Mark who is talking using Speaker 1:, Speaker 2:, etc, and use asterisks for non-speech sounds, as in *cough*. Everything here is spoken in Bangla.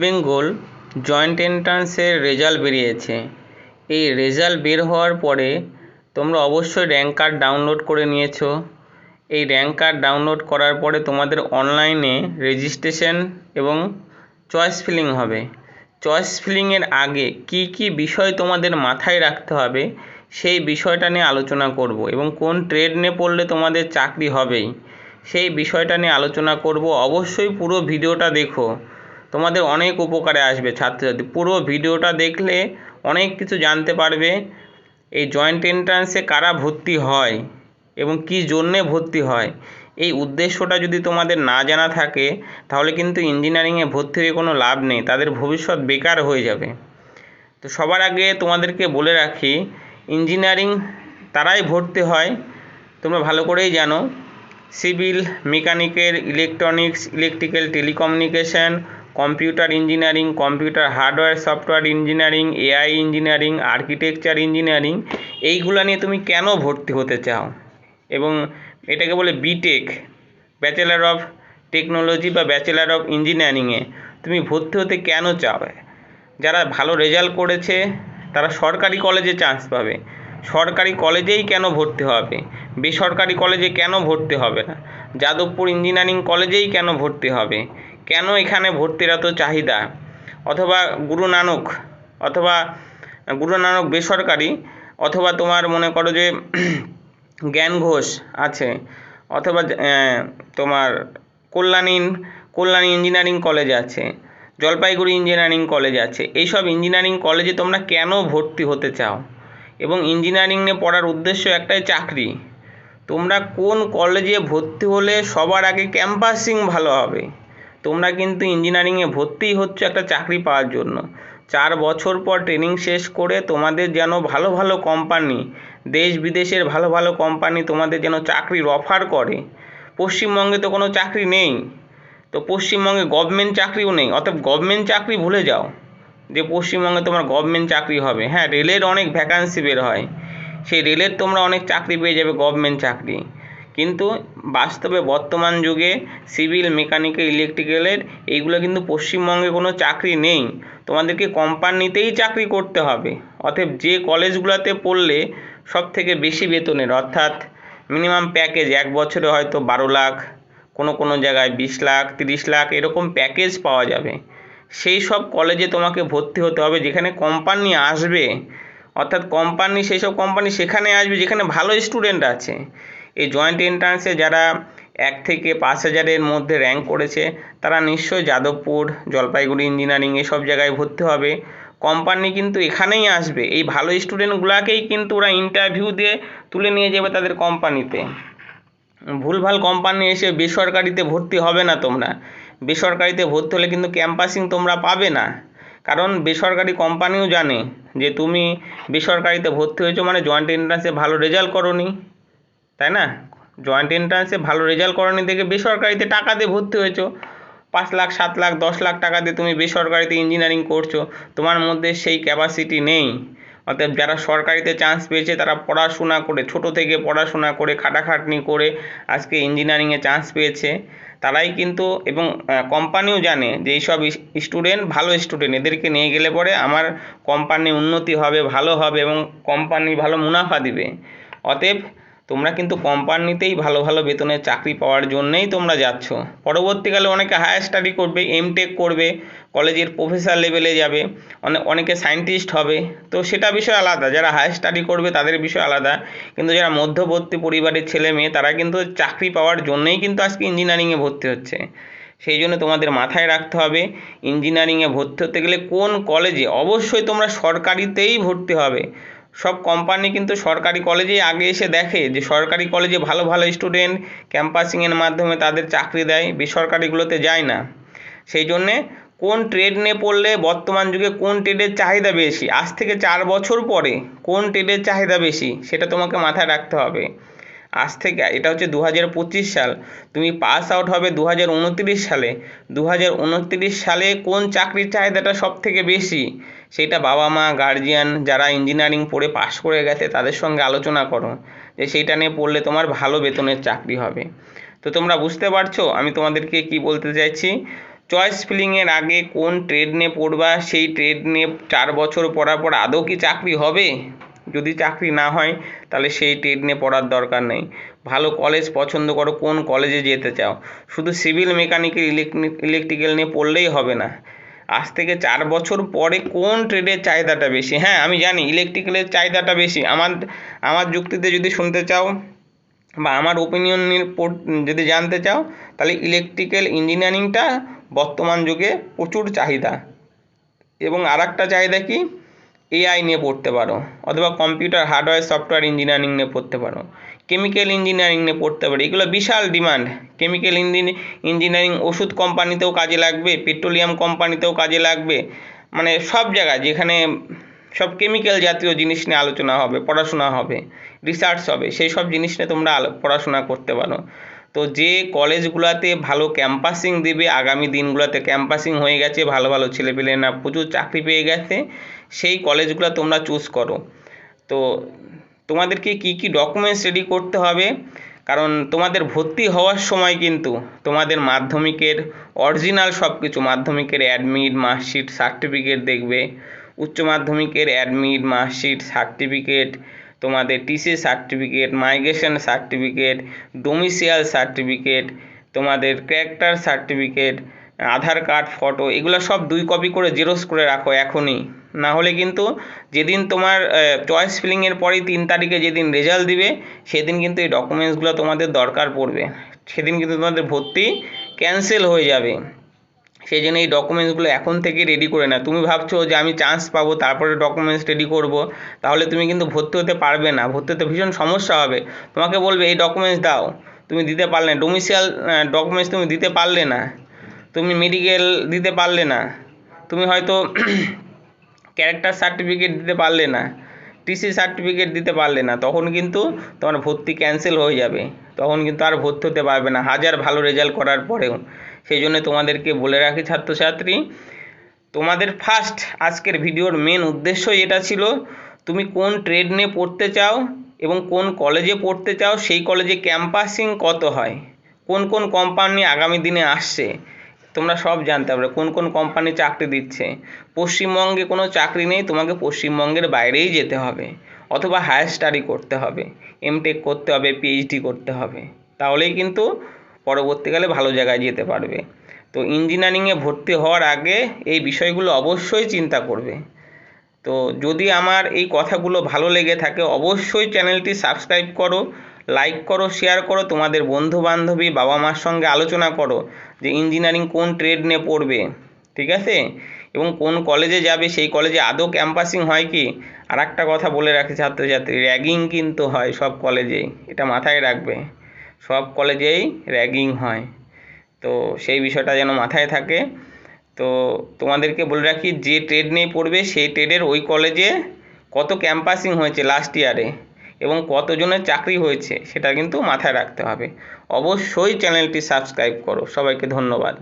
Speaker 1: বেঙ্গল জয়েন্ট এন্ট্রান্সের রেজাল্ট বেরিয়েছে। এই রেজাল্ট বের হওয়ার পরে তোমরা অবশ্যই র্যাঙ্ক কার্ড ডাউনলোড করে নিয়েছো। এই র্যাঙ্ক কার্ড ডাউনলোড করার পরে তোমাদের অনলাইনে রেজিস্ট্রেশন এবং চয়েস ফিলিং হবে। চয়েস ফিলিংয়ের আগে কী কী বিষয় তোমাদের মাথায় রাখতে হবে সেই বিষয়টা নিয়ে আলোচনা করব এবং কোন ট্রেড নিয়ে পড়লে তোমাদের চাকরি হবেই সেই বিষয়টা নিয়ে আলোচনা করব। অবশ্যই পুরো ভিডিওটা দেখো। তোমাদের অনেক উপকারে আসবে ছাত্রছাত্রী পুরো ভিডিওটা দেখলে অনেক কিছু জানতে পারবে এই জয়েন্ট এন্ট্রান্সে কারা ভর্তি হয় এবং কী জন্যে ভর্তি হয়। এই উদ্দেশ্যটা যদি তোমাদের না জানা থাকে, তাহলে কিন্তু ইঞ্জিনিয়ারিংয়ে ভর্তি হয়ে কোনো লাভ নেই, তাদের ভবিষ্যৎ বেকার হয়ে যাবে। তো সবার আগে তোমাদেরকে বলে রাখি ইঞ্জিনিয়ারিং তারাই ভর্তি হয়, তোমরা ভালো করেই জানো। Civil মেকানিকের electronics electrical telecommunication computer engineering, computer hardware, software engineering, AI engineering, architecture engineering, এইগুলো নিয়ে তুমি কেন ভর্তি হতে চাও? এবং এটাকে বলে B Tech bachelor of technology বা ব্যাচেলার অফ ইঞ্জিনিয়ারিংয়ে তুমি ভর্তি হতে কেন চাও? যারা ভালো রেজাল্ট করেছে, তারা সরকারি কলেজে চান্স পাবে। সরকারি কলেজেই কেন ভর্তি হবে? বেসরকারি কলেজে কেন ভর্তি হবে না? যাদবপুর ইঞ্জিনিয়ারিং কলেজেই কেন ভর্তি হবে? কেন এখানে ভর্তির এত চাহিদা? অথবা গুরু নানক, অথবা গুরু নানক বেসরকারি, অথবা তোমার মনে করো যে *clears throat* জ্ঞান ঘোষ আছে, অথবা তোমার কল্যাণী কল্যাণী ইঞ্জিনিয়ারিং কলেজ আছে, জলপাইগুড়ি ইঞ্জিনিয়ারিং কলেজ আছে, এইসব ইঞ্জিনিয়ারিং কলেজে তোমরা কেন ভর্তি হতে চাও? এবং ইঞ্জিনিয়ারিং নিয়ে পড়ার উদ্দেশ্য একটাই চাকরি। তোমরা কোন কলেজে ভর্তি হলে সবার আগে ক্যাম্পাসিং ভালো হবে? তোমরা কিন্তু ইঞ্জিনিয়ারিংয়ে ভর্তিই হচ্ছে একটা চাকরি পাওয়ার জন্য। চার বছর পর ট্রেনিং শেষ করে তোমাদের যেন ভালো ভালো কোম্পানি দেশ বিদেশের ভালো ভালো কোম্পানি তোমাদের যেন চাকরির অফার করে। পশ্চিমবঙ্গে তো কোনো চাকরি নেই। তো পশ্চিমবঙ্গে গভর্নমেন্ট চাকরিও নেই। অর্থাৎ গভর্নমেন্ট চাকরি ভুলে যাও। যে পশ্চিমবঙ্গে তোমার গভর্নমেন্ট চাকরি হবে। হ্যাঁ রেলের অনেক ভ্যাকান্সি বের হয়। সেই রেলের তোমরা অনেক চাকরি পেয়ে যাবে গভর্নমেন্ট চাকরি। কিন্তু বাস্তবে বর্তমান যুগে সিভিল মেকানিক্যাল ইলেকট্রিক্যালের এইগুলো কিন্তু পশ্চিমবঙ্গে কোনো চাকরি নেই। তোমাদেরকে কোম্পানিতেই চাকরি করতে হবে। অতএব যে কলেজগুলোতে পড়লে সব থেকে বেশি বেতনের, অর্থাৎ মিনিমাম প্যাকেজ এক বছরে হয়তো বারো লাখ, কোনো কোনো জায়গায় বিশ লাখ, তিরিশ লাখ এরকম প্যাকেজ পাওয়া যাবে। সেই সব কলেজে তোমাকে ভর্তি হতে হবে, যেখানে কোম্পানি আসবে। অর্থাৎ কোম্পানি সেই সব কোম্পানি সেখানে আসবে, যেখানে ভালো স্টুডেন্ট আছে। এই জয়েন্ট এন্ট্রান্সে যারা এক থেকে পাঁচ হাজারের মধ্যে র্যাঙ্ক করেছে, তারা নিশ্চয়ই যাদবপুর, জলপাইগুড়ি ইঞ্জিনিয়ারিং এসব জায়গায় ভর্তি হবে। কোম্পানি কিন্তু এখানেই আসবে। এই ভালো স্টুডেন্টগুলোকেই কিন্তু ওরা ইন্টারভিউ দিয়ে তুলে নিয়ে যাবে তাদের কোম্পানিতে ভুলভাল কোম্পানি এসে বেসরকারিতে ভর্তি হবে না তোমরা। বেসরকারিতে ভর্তি হলে কিন্তু ক্যাম্পাসিং তোমরা পাবে না। কারণ বেসরকারি কোম্পানিও জানে যে তুমি বেসরকারিতে ভর্তি হয়েছো মানে জয়েন্ট এন্ট্রান্সে ভালো রেজাল্ট করো তাই না? জয়েন্ট এন্ট্রান্সে ভালো রেজাল্ট করনি দেখে বেসরকারিতে টাকা দিয়ে ভর্তি হয়েছো। পাঁচ লাখ, সাত লাখ, দশ লাখ টাকা দিয়ে তুমি বেসরকারিতে ইঞ্জিনিয়ারিং করছ। তোমার মধ্যে সেই ক্যাপাসিটি নেই। অতএব যারা সরকারিতে চান্স পেয়েছে, তারা পড়াশোনা করে, ছোট থেকে পড়াশোনা করে, খাটাখাটনি করে আজকে ইঞ্জিনিয়ারিংয়ে চান্স পেয়েছে। তারাই কিন্তু, এবং কোম্পানিও জানে যে এইসব স্টুডেন্ট ভালো স্টুডেন্ট এদেরকে নিয়ে গেলে পরে আমার কোম্পানি উন্নতি হবে, ভালো হবে, এবং কোম্পানি ভালো মুনাফা দিবে। অতএব তোমরা কিন্তু কোম্পানিতেই ভালো ভালো বেতনের চাকরি পাওয়ার জন্যেই তোমরা যাচ্ছ। পরবর্তীকালে অনেকে হায়ার স্টাডি করবে এম টেক করবে, কলেজের প্রফেসর লেভেলে যাবে অনেকে সায়েন্টিস্ট হবে। তো সেটা বিষয় আলাদা, যারা হায়ার স্টাডি করবে তাদের বিষয় আলাদা। কিন্তু যারা মধ্যবর্তী পরিবারের ছেলে মেয়ে, তারা কিন্তু চাকরি পাওয়ার জন্যই কিন্তু আজকে ইঞ্জিনিয়ারিংয়ে ভর্তি হচ্ছে। সেই জন্য তোমাদের মাথায় রাখতে হবে ইঞ্জিনিয়ারিংয়ে ভর্তি হতে গেলে কোন কলেজে? অবশ্যই তোমরা সরকারিতেই ভর্তি হবে। সব কোম্পানি কিন্তু সরকারি কলেজেই আগে এসে দেখে যে সরকারি কলেজে ভালো ভালো স্টুডেন্ট ক্যাম্পাসিংয়ের মাধ্যমে তাদের চাকরি দেয় বেসরকারিগুলোতে যায় না। সেই জন্যে কোন ট্রেড নিয়ে পড়লে বর্তমান যুগে কোন ট্রেডের চাহিদা বেশি? আজ থেকে চার বছর পরে কোন ট্রেডের চাহিদা বেশি? সেটা তোমাকে মাথায় রাখতে হবে। আজ থেকে, এটা হচ্ছে দু হাজার পঁচিশ সাল। তুমি পাস আউট হবে দু হাজার উনত্রিশ সালে। দু হাজার উনত্রিশ সালে কোন চাকরির চাহিদাটা সব থেকে বেশি? সেটা বাবা মা গার্জিয়ান যারা ইঞ্জিনিয়ারিং পড়ে পাশ করে গেছে তাদের সঙ্গে আলোচনা করো যে সেইটা নিয়ে পড়লে তোমার ভালো বেতনের চাকরি হবে। তো তোমরা বুঝতে পারছ আমি তোমাদেরকে কি বলতে চাইছি? চয়েস ফিলিংয়ের আগে কোন ট্রেড নিয়ে পড়বা, সেই ট্রেড নিয়ে চার বছর পড়ার পর আদৌ কি চাকরি হবে? যদি চাকরি না হয়, তাহলে সেই ট্রেড নিয়ে পড়ার দরকার নেই। ভালো কলেজ পছন্দ করো, কোন কলেজে যেতে চাও। শুধু সিভিল মেকানিক্যাল ইলেকট্রিক্যাল নিয়ে পড়লেই হবে না। আজ থেকে চার বছর পরে কোন ট্রেডের চাহিদাটা বেশি? হ্যাঁ আমি জানি ইলেকট্রিক্যালের চাহিদাটা বেশি। আমার আমার যুক্তিতে যদি শুনতে চাও বা আমার ওপিনিয়ন নিয়ে যদি জানতে চাও, তাহলে ইলেকট্রিক্যাল ইঞ্জিনিয়ারিংটা বর্তমান যুগে প্রচুর চাহিদা। এবং আর একটা চাহিদা কি? এআই নিয়ে পড়তে পারো, অথবা কম্পিউটার হার্ডওয়্যার সফটওয়্যার ইঞ্জিনিয়ারিং নিয়ে পড়তে পারো। কেমিক্যাল ইঞ্জিনিয়ারিং নিয়ে পড়তে পারো এগুলো বিশাল ডিমান্ড কেমিক্যাল ইঞ্জিনিয়ারিং ওষুধ কোম্পানিতেও কাজে লাগবে পেট্রোলিয়াম কোম্পানিতেও কাজে লাগবে। মানে সব জায়গায় যেখানে সব কেমিক্যাল জাতীয় জিনিস নিয়ে আলোচনা হবে, পড়াশোনা হবে রিসার্চ হবে, সেই সব জিনিস নিয়ে তোমরা পড়াশোনা করতে পারো। তো যে কলেজগুলোতে ভালো ক্যাম্পাসিং দেবে, আগামী দিনগুলোতে ক্যাম্পাসিং হয়ে গেছে, ভালো ভালো ছেলেপেলেরা প্রচুর চাকরি পেয়ে গেছে, সেই কলেজগুলো তোমরা চুজ করো। তো তোমাদেরকে কি কি ডকুমেন্টস রেডি করতে হবে? কারণ তোমাদের ভর্তি হওয়ার সময় কিন্তু তোমাদের মাধ্যমিকের অরিজিনাল সব কিছু মাধ্যমিকের অ্যাডমিট মার্কশিট সার্টিফিকেট দেখবে। উচ্চ মাধ্যমিকের অ্যাডমিট মার্কশিট সার্টিফিকেট তোমাদের TC certificate migration certificate domicile certificate তোমাদের character certificate Aadhaar card photo এগুলো সব দুই কপি করে জেরক্স করে রাখো এখনই। না হলে কিন্তু যেদিন তোমার চয়েস ফিলিংয়ের পরেই তিন তারিখে যেদিন রেজাল্ট দিবে, সেদিন কিন্তু এই ডকুমেন্টসগুলো তোমাদের দরকার পড়বে। সেদিন কিন্তু তোমাদের ভর্তি ক্যান্সেল হয়ে যাবে। সেই জন্য এই ডকুমেন্টসগুলো এখন থেকে রেডি করে না তুমি ভাবছ যে আমি চান্স পাবো, তারপরে ডকুমেন্টস রেডি করব, তাহলে তুমি কিন্তু ভর্তি হতে পারবে না। ভর্তি হতে ভীষণ সমস্যা হবে। তোমাকে বলবে, এই ডকুমেন্টস দাও। তুমি দিতে পারলে না। ডোমিসিয়াল ডকুমেন্টস তুমি দিতে পারলে না। তুমি মেডিকেল দিতে পারলে না। তুমি হয়তো ক্যারেক্টার সার্টিফিকেট দিতে পারলে না টিসি সার্টিফিকেট দিতে পারলে না, তখন কিন্তু তোমার ভর্তি ক্যান্সেল হয়ে যাবে। তখন কিন্তু আর ভর্তি হতে পারবে না, হাজার ভালো রেজাল্ট করার পরেও। সেই জন্য তোমাদেরকে বলে রাখি ছাত্রছাত্রী, তোমাদের ফার্স্ট আজকের ভিডিওর মেন উদ্দেশ্য এটা ছিল, তুমি কোন ট্রেড নিয়ে পড়তে চাও এবং কোন কলেজে পড়তে চাও, সেই কলেজে ক্যাম্পাসিং কত হয়? কোন কোন কোম্পানি আগামী দিনে আসছে? তোমরা সব জানতে পারবে কোন কোন কোম্পানি চাকরি দিচ্ছে। পশ্চিমবঙ্গে কোনো চাকরি নেই, তোমাকে পশ্চিমবঙ্গের বাইরেই যেতে হবে, অথবা হায়ার স্টাডি করতে হবে এমটেক করতে হবে পিএইচডি করতে হবে, তাহলেই কিন্তু পরবর্তীকালে ভালো জায়গায় যেতে পারবে। তো ইঞ্জিনিয়ারিংয়ে ভর্তি হওয়ার আগে এই বিষয়গুলো অবশ্যই চিন্তা করবে। তো যদি আমার এই কথাগুলো ভালো লেগে থাকে, অবশ্যই চ্যানেলটি সাবস্ক্রাইব করো লাইক করো শেয়ার করো, তোমাদের বন্ধু বান্ধবী বাবা মার সঙ্গে আলোচনা করো যে ইঞ্জিনিয়ারিং কোন ট্রেড নিয়ে পড়বে, ঠিক আছে? এবং কোন কলেজে যাবে, সেই কলেজে আদৌ ক্যাম্পাসিং হয় কি? আর একটা কথা বলে রাখি ছাত্রছাত্রী র্যাগিং কিন্তু হয় সব কলেজেই এটা মাথায় রাখবে, সব কলেজেই র্যাগিং হয়। তো সেই বিষয়টা যেন মাথায় থাকে। তো তোমাদেরকে বলে রাখি, যে ট্রেড নিয়ে পড়বে, সেই ট্রেডের ওই কলেজে কত ক্যাম্পাসিং হয়েছে লাস্ট ইয়ারে এবং কতজনের চাকরি হয়েছে সেটা কিন্তু মাথায় রাখতে হবে। অবশ্যই চ্যানেলটি সাবস্ক্রাইব করো। সবাইকে ধন্যবাদ।